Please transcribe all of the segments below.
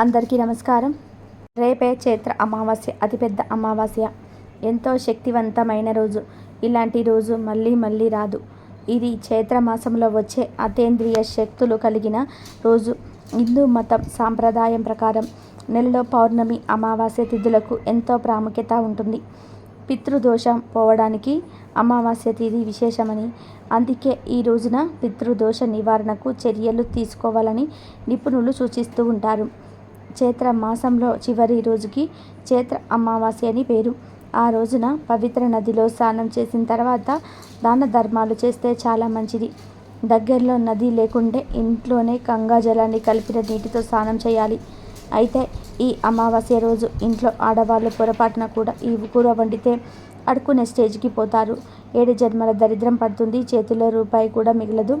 అందరికీ నమస్కారం. రేపే చైత్ర అమావాస్య అతిపెద్ద అమావాస్య. ఎంతో శక్తివంతమైన రోజు. ఇలాంటి రోజు మళ్ళీ మళ్ళీ రాదు. ఇది చైత్ర మాసంలో వచ్చే అతేంద్రియ శక్తులు కలిగిన రోజు. హిందూ మతం సాంప్రదాయం ప్రకారం నెలలో పౌర్ణమి అమావాస్య తిథులకు ఎంతో ప్రాముఖ్యత ఉంటుంది. పితృదోషం పోవడానికి అమావాస్య తిథి విశేషమని అందుకే ఈ రోజున పితృదోష నివారణకు చర్యలు తీసుకోవాలని నిపుణులు సూచిస్తూ ఉంటారు. చైత్ర మాసంలో చివరి రోజుకి చైత్ర అమావాస్య అని పేరు. ఆ రోజున పవిత్ర నదిలో స్నానం చేసిన తర్వాత దాన ధర్మాలు చేస్తే చాలా మంచిది. దగ్గరలో నది లేకుంటే ఇంట్లోనే గంగా జలాన్ని కలిపిన నీటితో స్నానం చేయాలి. అయితే ఈ అమావాస్య రోజు ఇంట్లో ఆడవాళ్ళు పొరపాటున కూడా ఈ కూర వండితే అడుక్కునే స్టేజ్కి పోతారు. ఏడు జన్మల దరిద్రం పడుతుంది. చేతిలో రూపాయి కూడా మిగలదు.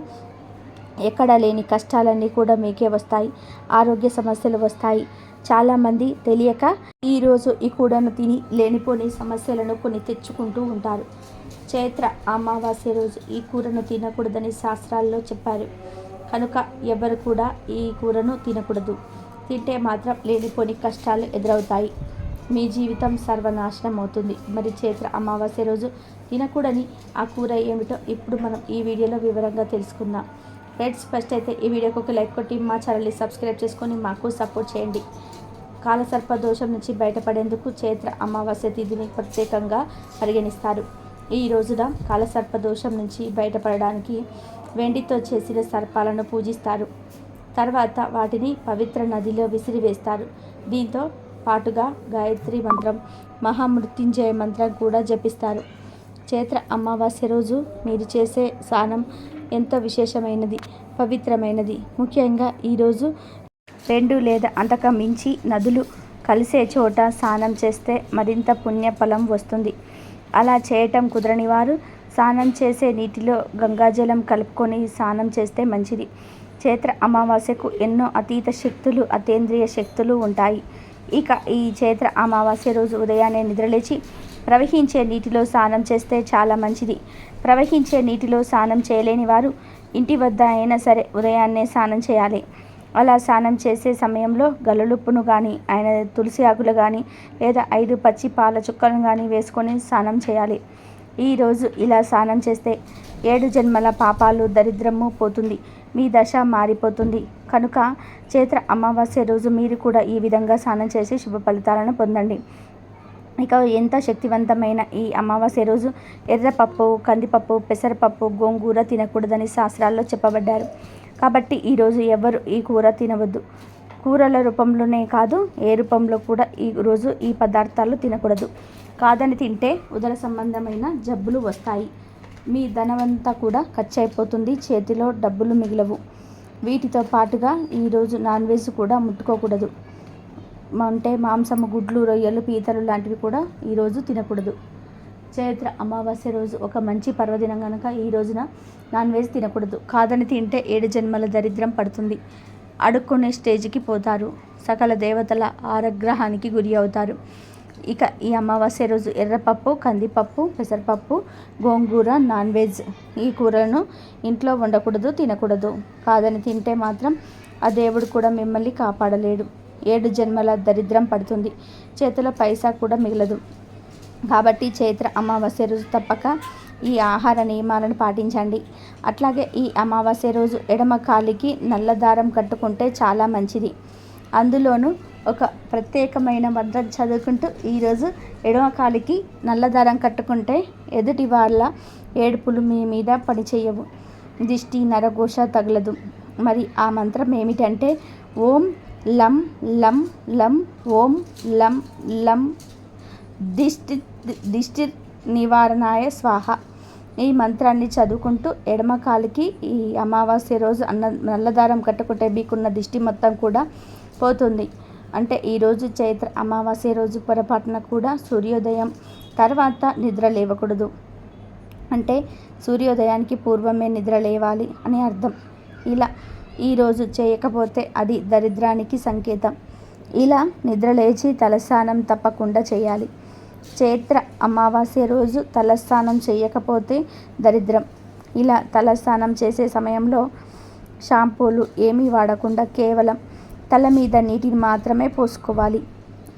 ఎక్కడ లేని కష్టాలన్నీ కూడా మీకే వస్తాయి. ఆరోగ్య సమస్యలు వస్తాయి. చాలామంది తెలియక ఈరోజు ఈ కూడను తిని లేనిపోని సమస్యలను కొన్ని తెచ్చుకుంటూ ఉంటారు. చైత్ర అమావాస్య రోజు ఈ కూరను తినకూడదని శాస్త్రాల్లో చెప్పారు. కనుక ఎవరు కూడా ఈ కూరను తినకూడదు. తింటే మాత్రం లేనిపోని కష్టాలు ఎదురవుతాయి. మీ జీవితం సర్వనాశనం అవుతుంది. మరి చైత్ర అమావాస్య రోజు తినకూడని ఆ కూర ఏమిటో ఇప్పుడు మనం ఈ వీడియోలో వివరంగా తెలుసుకుందాం. ఫ్రెండ్స్ ఫస్ట్ అయితే ఈ వీడియోకి ఒక లైక్ కొట్టి మా ఛానల్ని సబ్స్క్రైబ్ చేసుకొని మాకు సపోర్ట్ చేయండి. కాలసర్ప దోషం నుంచి బయటపడేందుకు చైత్ర అమావాస్య తిథిని ప్రత్యేకంగా పరిగణిస్తారు. ఈ రోజున కాలసర్ప దోషం నుంచి బయటపడడానికి వెండితో చేసిన సర్పాలను పూజిస్తారు. తర్వాత వాటిని పవిత్ర నదిలో విసిరివేస్తారు. దీంతో పాటుగా గాయత్రి మంత్రం మహామృత్యుంజయ మంత్రం కూడా జపిస్తారు. చైత్ర అమావాస్య రోజు మీరు చేసే స్నానం ఎంతో విశేషమైనది పవిత్రమైనది. ముఖ్యంగా ఈరోజు రెండు లేదా అంతకు మించి నదులు కలిసే చోట స్నానం చేస్తే మరింత పుణ్యఫలం వస్తుంది. అలా చేయటం కుదరని వారు స్నానం చేసే నీటిలో గంగాజలం కలుపుకొని స్నానం చేస్తే మంచిది. చైత్ర అమావాస్యకు ఎన్నో అతీత శక్తులు అతేంద్రియ శక్తులు ఉంటాయి. ఇక ఈ చైత్ర అమావాస్య రోజు ఉదయాన్నే నిద్రలేచి ప్రవహించే నీటిలో స్నానం చేస్తే చాలా మంచిది. ప్రవహించే నీటిలో స్నానం చేయలేని వారు ఇంటి వద్ద అయినా సరే ఉదయాన్నే స్నానం చేయాలి. అలా స్నానం చేసే సమయంలో గల్లులుప్పును కానీ ఆయన తులసి ఆకులు కానీ లేదా ఐదు పచ్చి పాల చుక్కలను కానీ వేసుకొని స్నానం చేయాలి. ఈరోజు ఇలా స్నానం చేస్తే ఏడు జన్మల పాపాలు దరిద్రము పోతుంది. మీ దశ మారిపోతుంది. కనుక చైత్ర అమావాస్య రోజు మీరు కూడా ఈ విధంగా స్నానం చేసి శుభ ఫలితాలను పొందండి. ఇక ఎంత శక్తివంతమైన ఈ అమావాస్య రోజు? ఎర్రపప్పు కందిపప్పు పెసరపప్పు గోంగూర తినకూడదని శాస్త్రాల్లో చెప్పబడ్డారు. కాబట్టి ఈరోజు ఎవరు ఈ కూర తినవద్దు? కూరల రూపంలోనే కాదు ఏ రూపంలో కూడా ఈ రోజు ఈ పదార్థాలు తినకూడదు. కాదని తింటే ఉదర సంబంధమైన జబ్బులు వస్తాయి. మీ ధనమంతా కూడా ఖర్చు అయిపోతుంది చేతిలో డబ్బులు మిగిలవు. వీటితో పాటుగా ఈరోజు నాన్ వెజ్ కూడా ముట్టుకోకూడదు. అంటే మాంసము గుడ్లు రొయ్యలు పీతలు లాంటివి కూడా ఈరోజు తినకూడదు. చైత్ర అమావాస్య రోజు ఒక మంచి పర్వదినం కనుక ఈ రోజున నాన్ వెజ్ తినకూడదు. కాదని తింటే ఏడు జన్మల దరిద్రం పడుతుంది. అడుక్కునే స్టేజ్కి పోతారు. సకల దేవతల ఆరగ్రహానికి గురి అవుతారు. ఇక ఈ అమావాస్య రోజు ఎర్రపప్పు కందిపప్పు పెసరపప్పు గోంగూర నాన్ వెజ్ ఈ కూరలను ఇంట్లో వండకూడదు తినకూడదు. కాదని తింటే మాత్రం ఆ దేవుడు కూడా మిమ్మల్ని కాపాడలేడు. ఏడు జన్మల దరిద్రం పడుతుంది. చేతిలో పైసా కూడా మిగలదు. కాబట్టి చైత్ర అమావాస్య రోజు తప్పక ఈ ఆహార నియమాలను పాటించండి. అట్లాగే ఈ అమావాస్య రోజు ఎడమ కాలికి నల్ల దారం కట్టుకుంటే చాలా మంచిది. అందులోనూ ఒక ప్రత్యేకమైన మంత్రం చదువుకుంటూ ఈరోజు ఎడమ కాలికి నల్లదారం కట్టుకుంటే ఎదుటి వాళ్ళ ఏడుపులు మీ మీద పనిచేయవు దిష్టి నరఘోష తగలదు. మరి ఆ మంత్రం ఏమిటంటే ఓం లం లం లం ఓం లం లం. దిష్టి దిష్టి నివారణాయ స్వాహ. ఈ మంత్రాన్ని చదువుకుంటూ ఎడమకాలికి ఈ అమావాస్య రోజు అన్న నల్లదారం కట్టుకుంటే మీకున్న దిష్టి మొత్తం కూడా పోతుంది. అంటే ఈరోజు చైత్ర అమావాస్య రోజు పొరపాటున కూడా సూర్యోదయం తర్వాత నిద్ర లేవకూడదు. అంటే సూర్యోదయానికి పూర్వమే నిద్ర లేవాలి అని అర్థం. ఇలా ఈరోజు చేయకపోతే అది దరిద్రానికి సంకేతం. ఇలా నిద్రలేచి తలస్నానం తప్పకుండా చేయాలి. చైత్ర అమావాస్య రోజు తలస్నానం చేయకపోతే దరిద్రం. ఇలా తలస్నానం చేసే సమయంలో షాంపూలు ఏమీ వాడకుండా కేవలం తల మీద నీటిని మాత్రమే పోసుకోవాలి.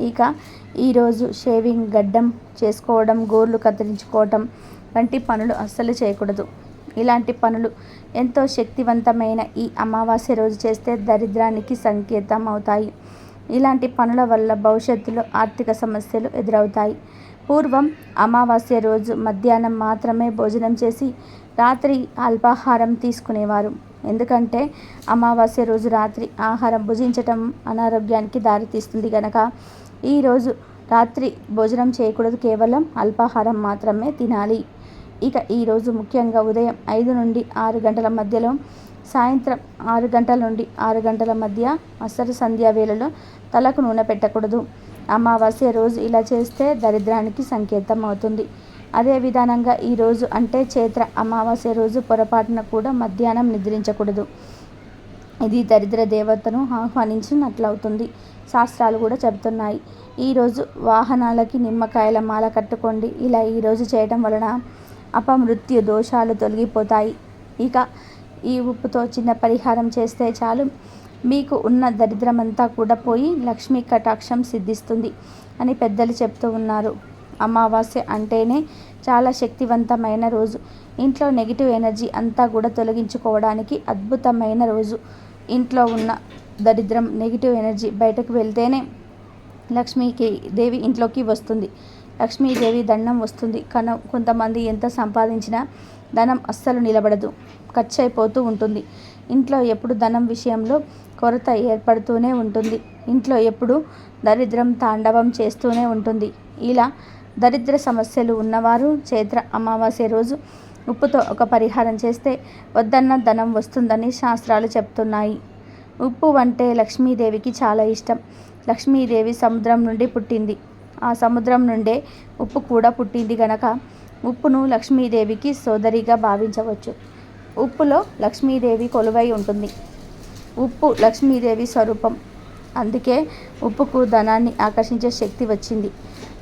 ఇక ఈరోజు షేవింగ్ గడ్డం చేసుకోవడం గోర్లు కత్తిరించుకోవటం వంటి పనులు అస్సలు చేయకూడదు. ఇలాంటి పనులు ఎంతో శక్తివంతమైన ఈ అమావాస్య రోజు చేస్తే దరిద్రానికి సంకేతం అవుతాయి. ఇలాంటి పనుల వల్ల భవిష్యత్తులో ఆర్థిక సమస్యలు ఎదురవుతాయి. పూర్వం అమావాస్య రోజు మధ్యాహ్నం మాత్రమే భోజనం చేసి రాత్రి అల్పాహారం తీసుకునేవారు. ఎందుకంటే అమావాస్య రోజు రాత్రి ఆహారం భుజించటం అనారోగ్యానికి దారితీస్తుంది కనుక ఈరోజు రాత్రి భోజనం చేయకూడదు. కేవలం అల్పాహారం మాత్రమే తినాలి. ఇక ఈరోజు ముఖ్యంగా ఉదయం ఐదు నుండి ఆరు గంటల మధ్యలో సాయంత్రం ఆరు గంటల నుండి ఆరు గంటల మధ్య అసలు సంధ్యా వేళలో తలకు నూనె పెట్టకూడదు. అమావాస్య రోజు ఇలా చేస్తే దరిద్రానికి సంకేతం అవుతుంది. అదే విధానంగా ఈరోజు అంటే చైత్ర అమావాస్య రోజు పొరపాటున కూడా మధ్యాహ్నం నిద్రించకూడదు. ఇది దరిద్ర దేవతను ఆహ్వానించినట్లవుతుంది. శాస్త్రాలు కూడా చెబుతున్నాయి. ఈరోజు వాహనాలకి నిమ్మకాయల మాల కట్టుకోండి. ఇలా ఈరోజు చేయడం వలన అపమృత్యు దోషాలు తొలగిపోతాయి. ఇక ఈ ఉప్పుతో చిన్న పరిహారం చేస్తే చాలు. మీకు ఉన్న దరిద్రమంతా కూడా పోయి లక్ష్మీ కటాక్షం సిద్ధిస్తుంది అని పెద్దలు చెప్తూ ఉన్నారు. అమావాస్య అంటేనే చాలా శక్తివంతమైన రోజు. ఇంట్లో నెగిటివ్ ఎనర్జీ అంతా కూడా తొలగించుకోవడానికి అద్భుతమైన రోజు. ఇంట్లో ఉన్న దరిద్రం నెగిటివ్ ఎనర్జీ బయటకు వెళ్తేనే లక్ష్మీకి దేవి ఇంట్లోకి వస్తుంది. లక్ష్మీదేవి దండం వస్తుంది. కన కొంతమంది ఎంత సంపాదించినా ధనం అస్సలు నిలబడదు. ఖర్చు అయిపోతూ ఉంటుంది. ఇంట్లో ఎప్పుడు ధనం విషయంలో కొరత ఏర్పడుతూనే ఉంటుంది. ఇంట్లో ఎప్పుడు దరిద్రం తాండవం చేస్తూనే ఉంటుంది. ఇలా దరిద్ర సమస్యలు ఉన్నవారు చైత్ర అమావాస్య రోజు ఉప్పుతో ఒక పరిహారం చేస్తే వద్దన్న ధనం వస్తుందని శాస్త్రాలు చెప్తున్నాయి. ఉప్పు అంటే లక్ష్మీదేవికి చాలా ఇష్టం. లక్ష్మీదేవి సముద్రం నుండి పుట్టింది. ఆ సముద్రం నుండే ఉప్పు కూడా పుట్టింది గనక ఉప్పును లక్ష్మీదేవికి సోదరిగా భావించవచ్చు. ఉప్పులో లక్ష్మీదేవి కొలువై ఉంటుంది. ఉప్పు లక్ష్మీదేవి స్వరూపం. అందుకే ఉప్పుకు ధనాన్ని ఆకర్షించే శక్తి వచ్చింది.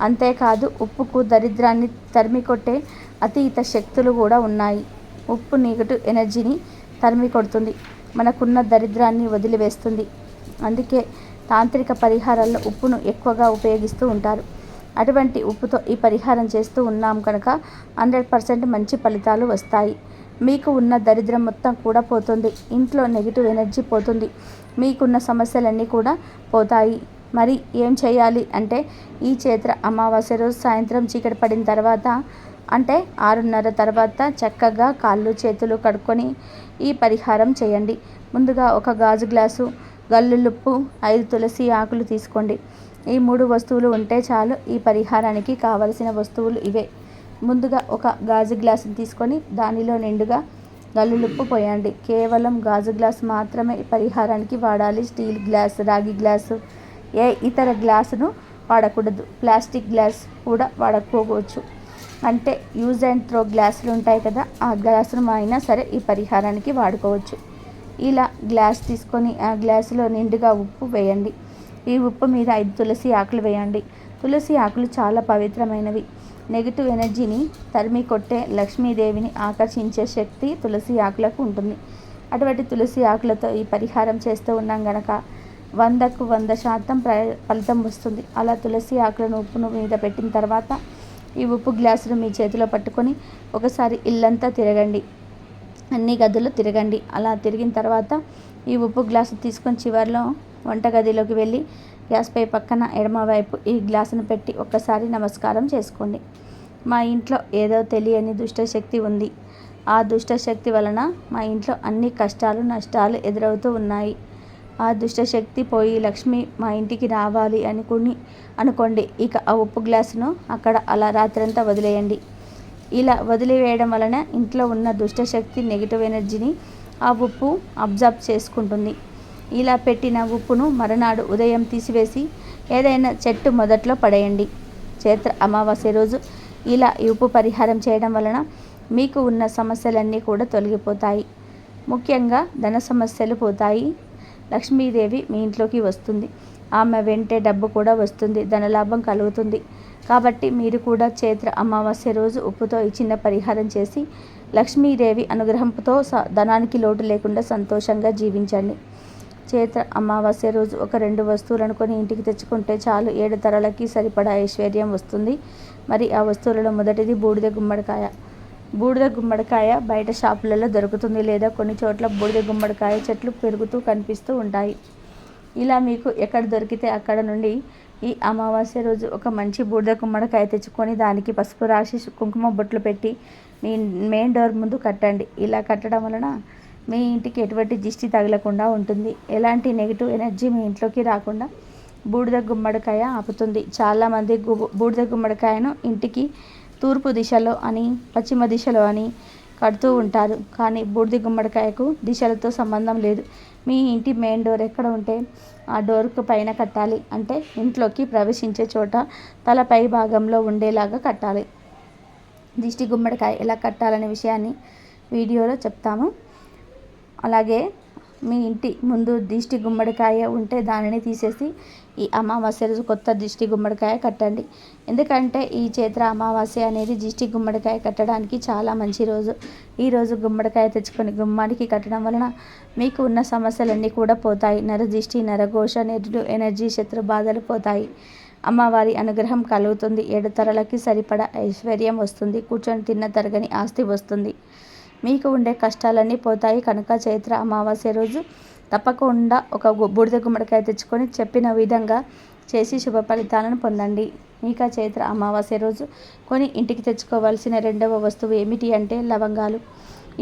అంతేకాదు ఉప్పుకు దరిద్రాన్ని తరిమి కొట్టే అతీత శక్తులు కూడా ఉన్నాయి. ఉప్పు నెగటివ్ ఎనర్జీని తరిమి కొడుతుంది మనకున్న దరిద్రాన్ని వదిలివేస్తుంది. అందుకే తాంత్రిక పరిహారాల్లో ఉప్పును ఎక్కువగా ఉపయోగిస్తూ ఉంటారు. అటువంటి ఉప్పుతో ఈ పరిహారం చేస్తూ ఉన్నాం కనుక హండ్రెడ్ పర్సెంట్ మంచి ఫలితాలు వస్తాయి. మీకు ఉన్న దరిద్రం మొత్తం కూడా పోతుంది. ఇంట్లో నెగిటివ్ ఎనర్జీ పోతుంది. మీకున్న సమస్యలన్నీ కూడా పోతాయి. మరి ఏం చేయాలి అంటే ఈ చేత్ర అమావాస్య రోజు సాయంత్రం చీకటి పడిన తర్వాత అంటే ఆరున్నర తర్వాత చక్కగా కాళ్ళు చేతులు కడుక్కొని ఈ పరిహారం చేయండి. ముందుగా ఒక గాజు గ్లాసు గల్లులుప్పు ఐదు తులసి ఆకులు తీసుకోండి. ఈ మూడు వస్తువులు ఉంటే చాలు ఈ పరిహారానికి కావలసిన వస్తువులు ఇవే. ముందుగా ఒక గాజు గ్లాసుని తీసుకొని దానిలో నిండుగా గల్లులుప్పు పోయండి. కేవలం గాజు గ్లాస్ మాత్రమే పరిహారానికి వాడాలి. స్టీల్ గ్లాస్ రాగి గ్లాసు ఏ ఇతర గ్లాసును వాడకూడదు. ప్లాస్టిక్ గ్లాస్ కూడా వాడకపోవచ్చు. అంటే యూజ్ అండ్ త్రో గ్లాసులు ఉంటాయి కదా ఆ గ్లాసును అయినా సరే ఈ పరిహారానికి వాడుకోవచ్చు. ఇలా గ్లాస్ తీసుకొని ఆ గ్లాసులో నిండుగా ఉప్పు వేయండి. ఈ ఉప్పు మీద ఐదు తులసి ఆకులు వేయండి. తులసి ఆకులు చాలా పవిత్రమైనవి. నెగిటివ్ ఎనర్జీని తరిమి కొట్టే లక్ష్మీదేవిని ఆకర్షించే శక్తి తులసి ఆకులకు ఉంటుంది. అటువంటి తులసి ఆకులతో ఈ పరిహారం చేస్తూ ఉన్నాం గనక వందకు వంద శాతం ప్ర ఫలితం వస్తుంది. అలా తులసి ఆకులను ఉప్పును మీద పెట్టిన తర్వాత ఈ ఉప్పు గ్లాసును మీ చేతిలో పట్టుకొని ఒకసారి ఇల్లంతా తిరగండి. అన్ని గదులు తిరగండి. అలా తిరిగిన తర్వాత ఈ ఉప్పు గ్లాసు తీసుకొని చివరిలో వంటగదిలోకి వెళ్ళి గ్యాస్పై పక్కన ఎడమవైపు ఈ గ్లాసును పెట్టి ఒక్కసారి నమస్కారం చేసుకోండి. మా ఇంట్లో ఏదో తెలియని దుష్టశక్తి ఉంది. ఆ దుష్టశక్తి వలన మా ఇంట్లో అన్ని కష్టాలు నష్టాలు ఎదురవుతూ ఉన్నాయి. ఆ దుష్టశక్తి పోయి లక్ష్మి మా ఇంటికి రావాలి అనుకుని అనుకోండి ఇక ఆ ఉప్పు గ్లాసును అక్కడ అలా రాత్రంతా వదిలేయండి. ఇలా వదిలివేయడం వలన ఇంట్లో ఉన్న దుష్టశక్తి నెగిటివ్ ఎనర్జీని ఆ ఉప్పు అబ్జర్బ్ చేసుకుంటుంది. ఇలా పెట్టిన ఉప్పును మరునాడు ఉదయం తీసివేసి ఏదైనా చెట్టు మొదట్లో పడేయండి. చైత్ర అమావాస్య రోజు ఇలా ఈ ఉప్పు పరిహారం చేయడం వలన మీకు ఉన్న సమస్యలన్నీ కూడా తొలగిపోతాయి. ముఖ్యంగా ధన సమస్యలు పోతాయి. లక్ష్మీదేవి మీ ఇంట్లోకి వస్తుంది. ఆమె వెంటే డబ్బు కూడా వస్తుంది. ధనలాభం కలుగుతుంది. కాబట్టి మీరు కూడా చైత్ర అమావాస్య రోజు ఉప్పుతో ఈ చిన్న పరిహారం చేసి లక్ష్మీదేవి అనుగ్రహంతో ధనానికి లోటు లేకుండా సంతోషంగా జీవించండి. చైత్ర అమావాస్య రోజు ఒక రెండు వస్తువులను కొని ఇంటికి తెచ్చుకుంటే చాలు. ఏడు తరాలకి సరిపడా ఐశ్వర్యం వస్తుంది. మరి ఆ వస్తువులలో మొదటిది బూడిద గుమ్మడికాయ. బూడిద గుమ్మడికాయ బయట షాపులలో దొరుకుతుంది లేదా కొన్ని చోట్ల బూడిద గుమ్మడికాయ చెట్లు పెరుగుతూ కనిపిస్తూ ఉంటాయి. ఇలా మీకు ఎక్కడ దొరికితే అక్కడ నుండి ఈ అమావాస్య రోజు ఒక మంచి బూడిద గుమ్మడికాయ తెచ్చుకొని దానికి పసుపు రాసి కుంకుమ బొట్లు పెట్టి మీ మెయిన్ డోర్ ముందు కట్టండి. ఇలా కట్టడం వలన మీ ఇంటికి ఎటువంటి దిష్టి తగలకుండా ఉంటుంది. ఎలాంటి నెగిటివ్ ఎనర్జీ మీ ఇంట్లోకి రాకుండా బూడిద గుమ్మడికాయ ఆపుతుంది. చాలామంది గు బూడిద గుమ్మడికాయను ఇంటికి తూర్పు దిశలో అని పశ్చిమ దిశలో అని కడుతూ ఉంటారు. కానీ బూడిద గుమ్మడికాయకు దిశలతో సంబంధం లేదు. మీ ఇంటి మెయిన్ డోర్ ఎక్కడ ఉంటే ఆ డోర్కు పైన కట్టాలి. అంటే ఇంట్లోకి ప్రవేశించే చోట తల పై భాగంలో ఉండేలాగా కట్టాలి. దిష్టి గుమ్మడికాయ ఎలా కట్టాలనే విషయాన్ని వీడియోలో చెప్తాము. అలాగే మీ ఇంటి ముందు దిష్టి గుమ్మడికాయ ఉంటే దానిని తీసేసి ఈ అమావాస్య రోజు కొత్త దిష్టి గుమ్మడికాయ కట్టండి. ఎందుకంటే ఈ చైత్ర అమావాస్య అనేది దిష్టి గుమ్మడికాయ కట్టడానికి చాలా మంచి రోజు. ఈ రోజు గుమ్మడికాయ తెచ్చుకొని గుమ్మానికి కట్టడం వలన మీకు ఉన్న సమస్యలన్నీ కూడా పోతాయి. నరదిష్టి నరఘోష నెరుడు ఎనర్జీ శత్రు బాధలు పోతాయి. అమ్మవారి అనుగ్రహం కలుగుతుంది. ఏడు తరలకి సరిపడా ఐశ్వర్యం వస్తుంది. కూర్చొని తిన్న తరగని ఆస్తి వస్తుంది. మీకు ఉండే కష్టాలన్నీ పోతాయి. కనుక చైత్ర అమావాస్య రోజు తప్పకుండా ఒక బూడిద గుమ్మడికాయ తెచ్చుకొని చెప్పిన విధంగా చేసి శుభ ఫలితాలను పొందండి. ఇంకా చైత్ర అమావాస్య రోజు కొని ఇంటికి తెచ్చుకోవాల్సిన రెండవ వస్తువు ఏమిటి అంటే లవంగాలు.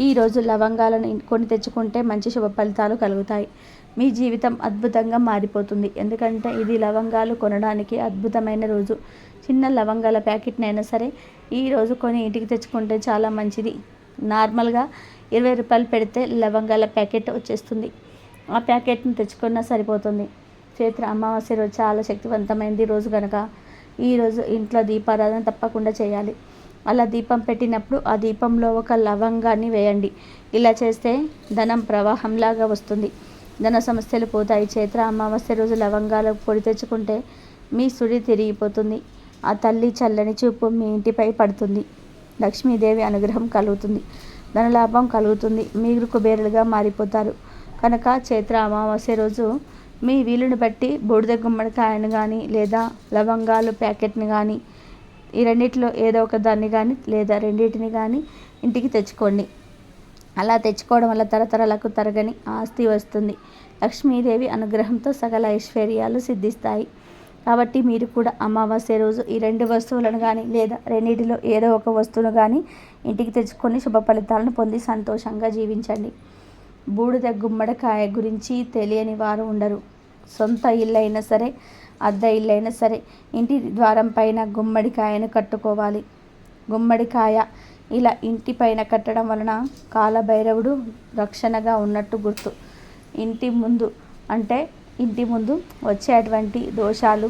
ఈరోజు లవంగాలను కొని తెచ్చుకుంటే మంచి శుభ ఫలితాలు కలుగుతాయి. మీ జీవితం అద్భుతంగా మారిపోతుంది. ఎందుకంటే ఇది లవంగాలు కొనడానికి అద్భుతమైన రోజు. చిన్న లవంగాల ప్యాకెట్నైనా సరే ఈరోజు కొని ఇంటికి తెచ్చుకుంటే చాలా మంచిది. నార్మల్గా ఇరవై రూపాయలు పెడితే లవంగాల ప్యాకెట్ వచ్చేస్తుంది. ఆ ప్యాకెట్ని తెచ్చుకున్నా సరిపోతుంది. చైత్ర అమావాస్య రోజు చాలా శక్తివంతమైంది రోజు కనుక ఈరోజు ఇంట్లో దీపారాధన తప్పకుండా చేయాలి. అలా దీపం పెట్టినప్పుడు ఆ దీపంలో ఒక లవంగాన్ని వేయండి. ఇలా చేస్తే ధనం ప్రవాహంలాగా వస్తుంది. ధన సమస్యలు పోతాయి. చైత్ర అమావాస్య రోజు లవంగాలు పొడి తెచ్చుకుంటే మీ సుడి తిరిగిపోతుంది. ఆ తల్లి చల్లని చూపు మీ ఇంటిపై పడుతుంది. లక్ష్మీదేవి అనుగ్రహం కలుగుతుంది. ధనలాభం కలుగుతుంది. మీరు కుబేరులుగా మారిపోతారు. కనుక చైత్ర అమావాస్య రోజు మీ వీలుని బట్టి బూడిద గుమ్మడికాయను కానీ లేదా లవంగాలు ప్యాకెట్ని కానీ ఈ రెండింటిలో ఏదో ఒక దాన్ని కానీ లేదా రెండింటిని కానీ ఇంటికి తెచ్చుకోండి. అలా తెచ్చుకోవడం వల్ల తరతరాలకు తరగని ఆస్తి వస్తుంది. లక్ష్మీదేవి అనుగ్రహంతో సకల ఐశ్వర్యాలు సిద్ధిస్తాయి. కాబట్టి మీరు కూడా అమావాస్య రోజు ఈ రెండు వస్తువులను కానీ లేదా రెండింటిలో ఏదో ఒక వస్తువును కానీ ఇంటికి తెచ్చుకొని శుభ ఫలితాలను పొంది సంతోషంగా జీవించండి. బూడిద గుమ్మడికాయ గురించి తెలియని వారు ఉండరు. సొంత ఇల్లు అయినా సరే అద్దె ఇల్లు అయినా సరే ఇంటి ద్వారం పైన గుమ్మడికాయను కట్టుకోవాలి. గుమ్మడికాయ ఇలా ఇంటి పైన కట్టడం వలన కాలభైరవుడు రక్షణగా ఉన్నట్టు గుర్తు. ఇంటి ముందు అంటే ఇంటి ముందు వచ్చేటువంటి దోషాలు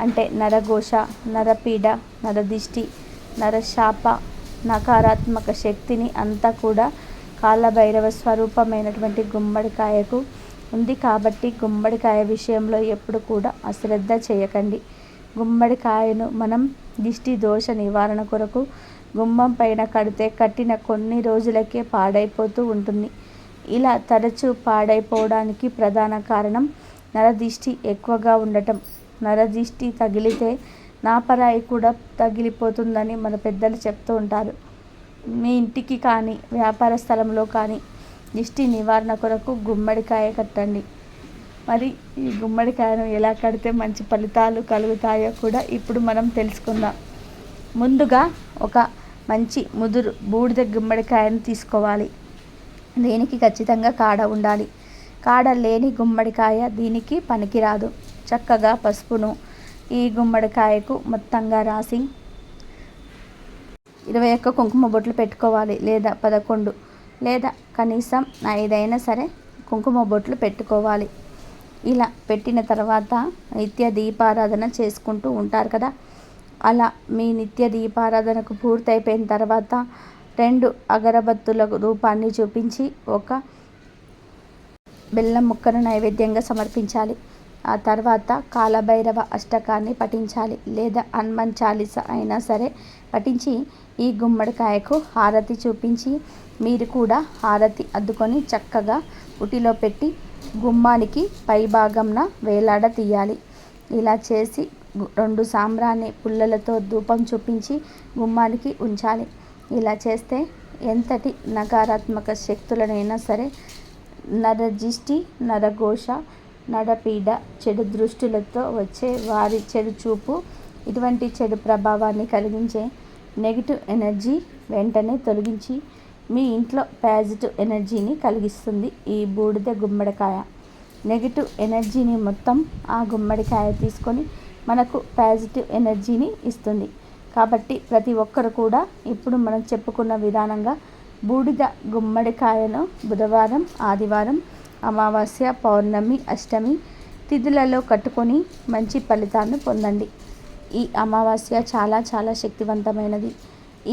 అంటే నరఘోష నరపీడ నరదిష్టి నరశాప నకారాత్మక శక్తిని అంతా కూడా కాలభైరవ స్వరూపమైనటువంటి గుమ్మడికాయకు ఉంది కాబట్టి గుమ్మడికాయ విషయంలో ఎప్పుడు కూడా అశ్రద్ధ చేయకండి. గుమ్మడికాయను మనం దిష్టి దోష నివారణ కొరకు గుమ్మం పైన కడితే కట్టిన కొన్ని రోజులకే పాడైపోతూ ఉంటుంది. ఇలా తరచూ పాడైపోవడానికి ప్రధాన కారణం నరదిష్టి ఎక్కువగా ఉండటం. నరదిష్టి తగిలితే నాపరాయి కూడా తగిలిపోతుందని మన పెద్దలు చెప్తూ ఉంటారు. మీ ఇంటికి కానీ వ్యాపార స్థలంలో కానీ దిష్టి నివారణ కొరకు గుమ్మడికాయ కట్టండి. మరి ఈ గుమ్మడికాయను ఎలా కడితే మంచి ఫలితాలు కలుగుతాయో కూడా ఇప్పుడు మనం తెలుసుకుందాం. ముందుగా ఒక మంచి ముదురు బూడిద గుమ్మడికాయను తీసుకోవాలి. దీనికి ఖచ్చితంగా కాడ ఉండాలి. కాడ లేని గుమ్మడికాయ దీనికి పనికిరాదు. చక్కగా పసుపును ఈ గుమ్మడికాయకు మొత్తంగా రాసి ఇరవై ఒక్క కుంకుమ బొట్లు పెట్టుకోవాలి లేదా పదకొండు. లేదా కనీసం ఐదైనా సరే కుంకుమ బొట్లు పెట్టుకోవాలి. ఇలా పెట్టిన తర్వాత నిత్య దీపారాధన చేసుకుంటూ ఉంటారు కదా. అలా మీ నిత్య దీపారాధనకు పూర్తయిపోయిన తర్వాత రెండు అగరబత్తుల రూపాన్ని చూపించి ఒక బెల్లం ముక్కను నైవేద్యంగా సమర్పించాలి. ఆ తర్వాత కాలభైరవ అష్టకాన్ని పఠించాలి లేదా హనుమాన్ చాలీస అయినా సరే పఠించి ఈ గుమ్మడికాయకు హారతి చూపించి మీరు కూడా హారతి అద్దుకొని చక్కగా ఉటిలో పెట్టి గుమ్మానికి పైభాగంన వేలాడ తీయాలి. ఇలా చేసి రెండు సాంబ్రాణి పుల్లలతో ధూపం చూపించి గుమ్మానికి ఉంచాలి. ఇలా చేస్తే ఎంతటి నకారాత్మక శక్తులనైనా సరే నరజిష్టి నరఘోష నడపీడ చెడు దృష్టిలతో వచ్చే వారి చెడు చూపు ఇటువంటి చెడు ప్రభావాన్ని కలిగించే నెగిటివ్ ఎనర్జీ వెంటనే తొలగించి మీ ఇంట్లో పాజిటివ్ ఎనర్జీని కలిగిస్తుంది ఈ బూడిద గుమ్మడికాయ. నెగిటివ్ ఎనర్జీని మొత్తం ఆ గుమ్మడికాయ తీసుకొని మనకు పాజిటివ్ ఎనర్జీని ఇస్తుంది. కాబట్టి ప్రతి ఒక్కరు కూడా ఇప్పుడు మనం చెప్పుకున్న విధానంగా బూడిద గుమ్మడికాయను బుధవారం ఆదివారం అమావాస్య పౌర్ణమి అష్టమి తిథులలో కట్టుకొని మంచి ఫలితాన్ని పొందండి. ఈ అమావాస్య చాలా చాలా శక్తివంతమైనది.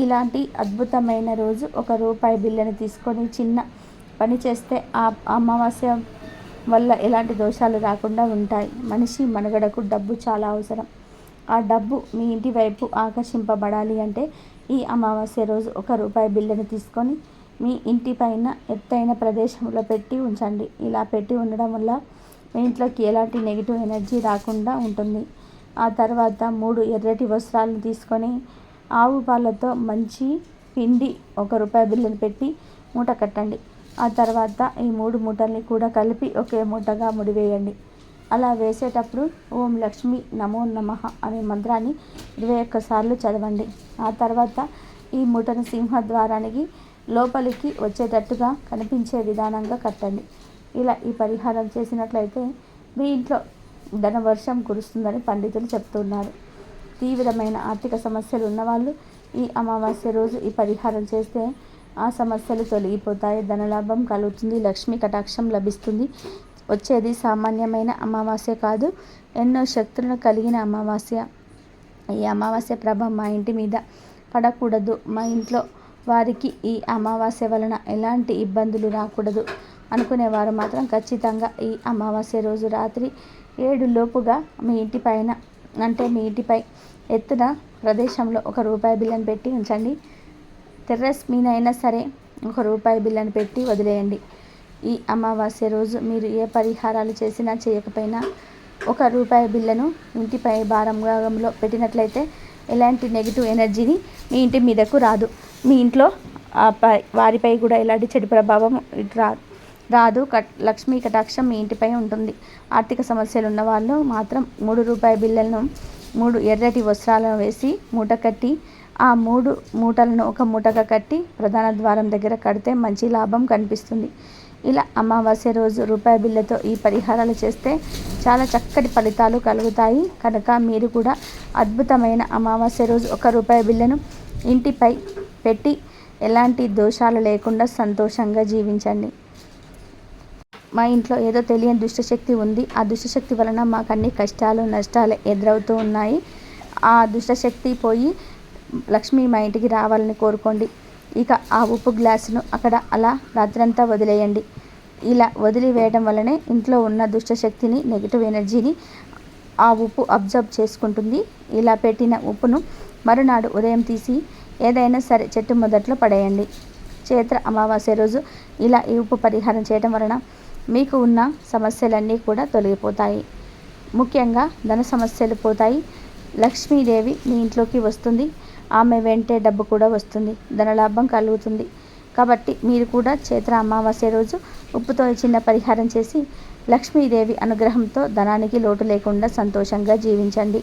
ఇలాంటి అద్భుతమైన రోజు ఒక రూపాయి బిల్లని తీసుకొని చిన్న పని చేస్తే ఆ అమావాస్య వల్ల ఎలాంటి దోషాలు రాకుండా ఉంటాయి. మనిషి మనుగడకు డబ్బు చాలా అవసరం. ఆ డబ్బు మీ ఇంటి వైపు ఆకర్షింపబడాలి అంటే ఈ అమావాస్య రోజు ఒక రూపాయి బిల్లని తీసుకొని మీ ఇంటి పైన ఎత్తైన ప్రదేశంలో పెట్టి ఉంచండి. ఇలా పెట్టి ఉండడం వల్ల మీ ఇంట్లోకి ఎలాంటి నెగిటివ్ ఎనర్జీ రాకుండా ఉంటుంది. ఆ తర్వాత మూడు ఎర్రటి వస్త్రాలను తీసుకొని ఆవు పాలతో మంచి పిండి ఒక రూపాయి బిల్లును పెట్టి మూట కట్టండి. ఆ తర్వాత ఈ మూడు మూటల్ని కూడా కలిపి ఒకే మూటగా ముడివేయండి. అలా వేసేటప్పుడు ఓం లక్ష్మి నమో నమ అనే మంత్రాన్ని ఇరవై ఒక్కసార్లు చదవండి. ఆ తర్వాత ఈ మూటను సింహద్వారానికి లోపలికి వచ్చేటట్టుగా కనిపించే విధానంగా కట్టండి. ఇలా ఈ పరిహారం చేసినట్లయితే మీ ఇంట్లో ధనవర్షం కురుస్తుందని పండితులు చెప్తున్నారు. తీవ్రమైన ఆర్థిక సమస్యలు ఉన్నవాళ్ళు ఈ అమావాస్య రోజు ఈ పరిహారం చేస్తే ఆ సమస్యలు తొలగిపోతాయి. ధనలాభం కలుగుతుంది లక్ష్మీ కటాక్షం లభిస్తుంది. వచ్చేది సామాన్యమైన అమావాస్య కాదు ఎన్నో శక్తులను కలిగిన అమావాస్య. ఈ అమావాస్య ప్రభావం మా ఇంటి మీద పడకూడదు. మా ఇంట్లో వారికి ఈ అమావాస్య వలన ఎలాంటి ఇబ్బందులు రాకూడదు అనుకునేవారు మాత్రం ఖచ్చితంగా ఈ అమావాస్య రోజు రాత్రి ఏడు లోపుగా మీ ఇంటి పైన అంటే మీ ఇంటిపై ఎత్తున ప్రదేశంలో ఒక రూపాయి బిల్లను పెట్టి ఉంచండి. టెర్రస్ మీద అయినా సరే ఒక రూపాయి బిల్లను పెట్టి వదిలేయండి. ఈ అమావాస్య రోజు మీరు ఏ పరిహారాలు చేసినా చేయకపోయినా ఒక రూపాయి బిల్లను ఇంటిపై భారం భాగంలో పెట్టినట్లయితే ఎలాంటి నెగిటివ్ ఎనర్జీని మీ ఇంటి మీదకు రాదు. మీ ఇంట్లో వారిపై కూడా ఎలాంటి చెడు ప్రభావం రాదు రాదు. కట్ లక్ష్మీ కటాక్షం మీ ఇంటిపై ఉంటుంది. ఆర్థిక సమస్యలు ఉన్నవాళ్ళు మాత్రం మూడు రూపాయి బిళ్ళలను మూడు ఎర్రటి వస్త్రాలను వేసి మూట కట్టి ఆ మూడు మూటలను ఒక మూటగా కట్టి ప్రధాన ద్వారం దగ్గర కడితే మంచి లాభం కనిపిస్తుంది. ఇలా అమావాస్య రోజు రూపాయి బిళ్ళతో ఈ పరిహారాలు చేస్తే చాలా చక్కటి ఫలితాలు కలుగుతాయి. కనుక మీరు కూడా అద్భుతమైన అమావాస్య రోజు ఒక రూపాయి బిళ్ళను ఇంటిపై పెట్టి ఎలాంటి దోషాలు లేకుండా సంతోషంగా జీవించండి. మా ఇంట్లో ఏదో తెలియని దుష్టశక్తి ఉంది. ఆ దుష్టశక్తి వలన మాకు అన్ని కష్టాలు నష్టాలు ఎదురవుతూ ఉన్నాయి. ఆ దుష్టశక్తి పోయి లక్ష్మి మా ఇంటికి రావాలని కోరుకోండి. ఇక ఆ ఉప్పు గ్లాసును అక్కడ అలా రాత్రంతా వదిలేయండి. ఇలా వదిలివేయడం వల్లనే ఇంట్లో ఉన్న దుష్టశక్తిని నెగిటివ్ ఎనర్జీని ఆ ఉప్పు అబ్జర్వ్ చేసుకుంటుంది. ఇలా పెట్టిన ఉప్పును మరునాడు ఉదయం తీసి ఏదైనా సరే చెట్టు మొదట్లో పడేయండి. చైత్ర అమావాస్య రోజు ఇలా ఈ ఉప్పు పరిహారం చేయడం వలన మీకు ఉన్న సమస్యలన్నీ కూడా తొలగిపోతాయి. ముఖ్యంగా ధన సమస్యలు పోతాయి. లక్ష్మీదేవి మీ ఇంట్లోకి వస్తుంది. ఆమె వెంటే డబ్బు కూడా వస్తుంది. ధనలాభం కలుగుతుంది. కాబట్టి మీరు కూడా చైత్ర అమావాస్య రోజు ఉప్పుతో చిన్న పరిహారం చేసి లక్ష్మీదేవి అనుగ్రహంతో ధనానికి లోటు లేకుండా సంతోషంగా జీవించండి.